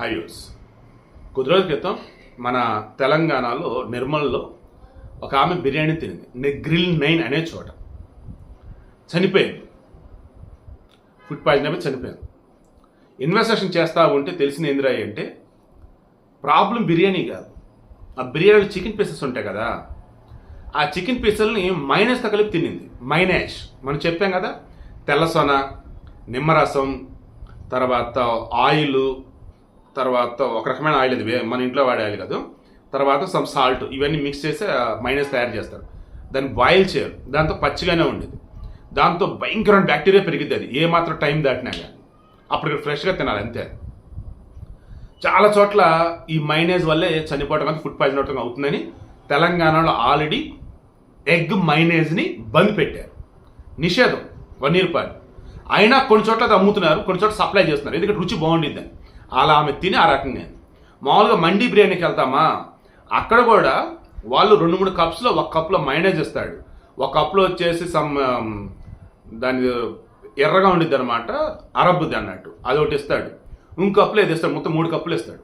హైవ్యూస్ కొద్ది రోజుల క్రితం మన తెలంగాణలో నిర్మల్లో ఒక ఆమె బిర్యానీ తినింది. నెగ్రిల్ నైన్ అనే చోట. చనిపోయింది. ఫుడ్ పాయిజన్ అయిపోయి చనిపోయింది. ఇన్వెస్టిగేషన్ చేస్తా ఉంటే తెలిసిన ఏందిరా అంటే ప్రాబ్లం బిర్యానీ కాదు. ఆ బిర్యానీలో చికెన్ పీసెస్ ఉంటాయి కదా ఆ చికెన్ పీసెల్ని మైనస్తో కలిపి తినింది. మైనేష్. మనం చెప్పాం కదా తెల్లసొన నిమ్మరసం తర్వాత ఆయిల్ తర్వాత ఒక రకమైన ఆయిల్ అది వే- మన ఇంట్లో వాడే ఆయిల్ కాదు. తర్వాత సమ్ సాల్ట్ ఇవన్నీ మిక్స్ చేసి మైనస్ తయారు చేస్తారు. దాన్ని బాయిల్ చేయరు దాంతో పచ్చిగానే ఉండేది. దాంతో భయంకరమైన బ్యాక్టీరియా పెరిగిద్ది అది. ఏమాత్రం టైం దాటినా కానీ. అప్పుడు ఫ్రెష్గా తినాలి అంతే. చాలా చోట్ల ఈ మైనేజ్ వల్లే చనిపోవడం కానీ ఫుడ్ పాయిజన్ అవటం అవుతుందని తెలంగాణలో ఆల్రెడీ ఎగ్ మైనేజ్ని బంద్ పెట్టారు. నిషేధం వన్ ఇయర్ పాటు అయినా కొన్ని చోట్ల అది అమ్ముతున్నారు కొన్ని చోట్ల సప్లై చేస్తున్నారు. ఎందుకంటే రుచి బాగుండిద్దని. అలా ఆమె తిని ఆ రకంగా మామూలుగా మండీ బిర్యానీకి వెళ్తామా? అక్కడ కూడా వాళ్ళు రెండు మూడు కప్స్లో ఒక కప్లో మైనేజ్ ఇస్తాడు ఒక కప్లో వచ్చేసి సమ్ దాని ఎర్రగా ఉండిద్ది అనమాట అరబ్బుది అన్నట్టు. అది ఒకటి ఇస్తాడు. ఇంకో కప్పులో ఇది ఇస్తాడు. మొత్తం మూడు కప్పులు ఇస్తాడు.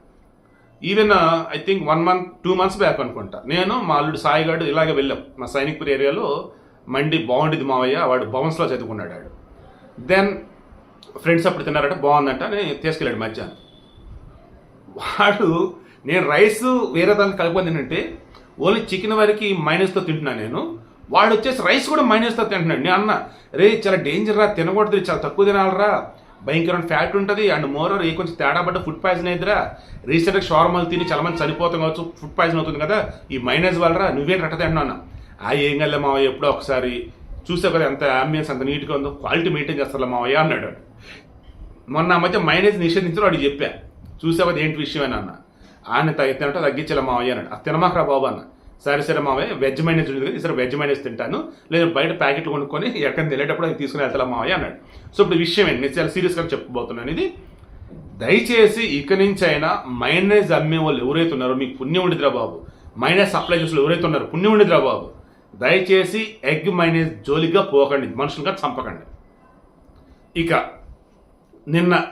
Even I think one month two months back అనుకుంటా. నేను మా అల్లుడు సాయిగాడు ఇలాగే వెళ్ళాం. మా సైనిక్పూర్ ఏరియాలో మండి బాగుండేది మావయ్య. వాడు భవన్స్లో చదువుకున్నాడు దెన్ ఫ్రెండ్స్ అప్పుడు తిన్నారట బాగుందంట అని తీసుకెళ్ళాడు మధ్యాహ్నం. వాడు నేను రైస్ వేరే దానికి కలుపుకొని తింటే ఓన్లీ చికెన్ వరకు మైనస్తో తింటున్నాను నేను. వాడు వచ్చేసి రైస్ కూడా మైనస్తో తింటున్నాడు. నేను అన్న రే చాలా డేంజర్ రా తినకూడదు చాలా తక్కువ తినాలరా. భయంకరమైన ఫ్యాట్ ఉంటుంది అండ్ మోరర్ ఏ కొంచెం తేడా పడ్డ ఫుడ్ పాయిజన్ అయిద్దిరా. రీసెంట్గా షార్మల్ తిని చాలా మంది చనిపోతాం కావచ్చు ఫుడ్ పాయిజన్ అవుతుంది కదా ఈ మైనస్ వల్లరా నువ్వేం రట్ట తింటున్నావు ఆ ఏం కదా మావయ్య ఎప్పుడో ఒకసారి. చూసావు కదా ఎంత అంబియన్స్ అంత నీట్గా ఉందో క్వాలిటీ మెయింటైన్ చేస్తారా మావయ్య అన్నాడు మొన్న మధ్య మైనస్ నిషేధించడం వాడు చెప్పా. చూసావా ఏంటి విషయం అని అన్న ఆయన తగ్గి తగ్గించలే మావయ్య అన్నాడు. అది తినమాకరా బాబు అన్న. సరే సరే మావయ్య వెజ్ మైనస్ ఉంది కదా సరే వెజ్ మైనస్ తింటాను. లేదా బయట ప్యాకెట్లు కొనుక్కొని ఎక్కడికి వెళ్ళేటప్పుడు అది తీసుకుని వెళ్తా మావయ్య అన్నాడు. సో ఇప్పుడు విషయం ఏంటి? నేను చాలా సీరియస్గా చెప్పబోతున్నాను. ఇది దయచేసి ఇక నుంచి అయినా మైనస్ అమ్మే వాళ్ళు ఎవరైతే ఉన్నారో మీకు పుణ్యం ఉండిదిరా బాబు. మైనస్ సప్లై చేసే వాళ్ళు ఎవరైతే ఉన్నారో పుణ్యం ఉండిదిరా బాబు. దయచేసి ఎగ్ మైనస్ జోలిగా పోకండి. మనుషులుగా చంపకండి. ఇక నిన్న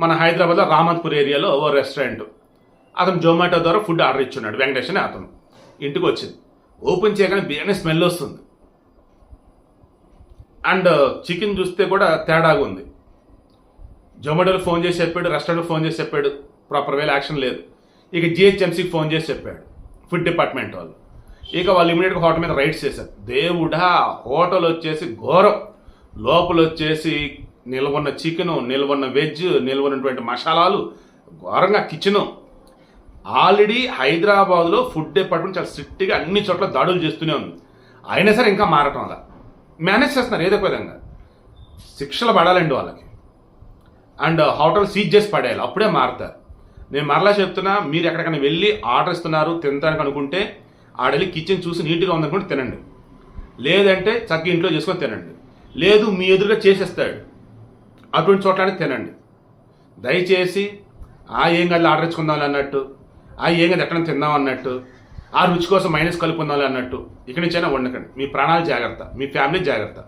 మన హైదరాబాద్లో రామత్పూర్ ఏరియాలో ఓ రెస్టారెంట్. అతను జొమాటో ద్వారా ఫుడ్ ఆర్డర్ ఇచ్చున్నాడు. వెంకటేష్ అని అతను. ఇంటికి వచ్చింది. ఓపెన్ చేయగానే బిర్యానీ స్మెల్ వస్తుంది. అండ్ చికెన్ చూస్తే కూడా తేడాగా ఉంది. జొమాటోలో ఫోన్ చేసి చెప్పాడు రెస్టారెంట్ ఫోన్ చేసి చెప్పాడు. ప్రాపర్ వేల యాక్షన్ లేదు. ఇక జిహెచ్ఎంసీకి ఫోన్ చేసి చెప్పాడు. ఫుడ్ డిపార్ట్మెంట్ వాళ్ళు. ఇక వాళ్ళు ఇమీడియట్గా హోటల్ మీద రైడ్స్ చేశారు. దేవుడా హోటల్ వచ్చేసి ఘోరం. లోపల వచ్చేసి నిల్వన్న చికెను నిల్వన్న వెజ్ నిల్వన్నటువంటి మసాలాలు ఘోరంగా కిచెను ఆల్రెడీ హైదరాబాద్లో ఫుడ్ డిపార్ట్మెంట్ చాలా స్ట్రిక్ట్గా అన్ని చోట్ల దాడులు చేస్తూనే ఉంది. అయినా సరే ఇంకా మారటం అలా. మేనేజ్ చేస్తున్నారు ఏదో ఒక విధంగా. శిక్షలు పడాలండి వాళ్ళకి. అండ్ హోటల్ సీజ్ చేసి పడేయాలి. అప్పుడే మారుతారు. నేను మరలా చెప్తున్నా మీరు ఎక్కడికైనా వెళ్ళి ఆర్డర్ ఇస్తున్నారు తినడానికి అనుకుంటే ఆడెళ్ళి కిచెన్ చూసి నీట్గా ఉందనుకుంటే తినండి. లేదంటే చక్కగా ఇంట్లో చేసుకొని తినండి. లేదు మీ ఎదురుగా చేసేస్తాడు. అటువంటి చోట్లనే తినండి. దయచేసి ఆ ఏం గదిలో ఆర్డర్ ఇచ్చుకుందాం అన్నట్టు ఆ ఏం కాదు ఎక్కడ తిందాం అన్నట్టు ఆ రుచి కోసం మైనస్ కలుపుకుందాం అన్నట్టు ఇక్కడి నుంచైనా వండకండి. మీ ప్రాణాలు జాగ్రత్త. మీ ఫ్యామిలీ జాగ్రత్త.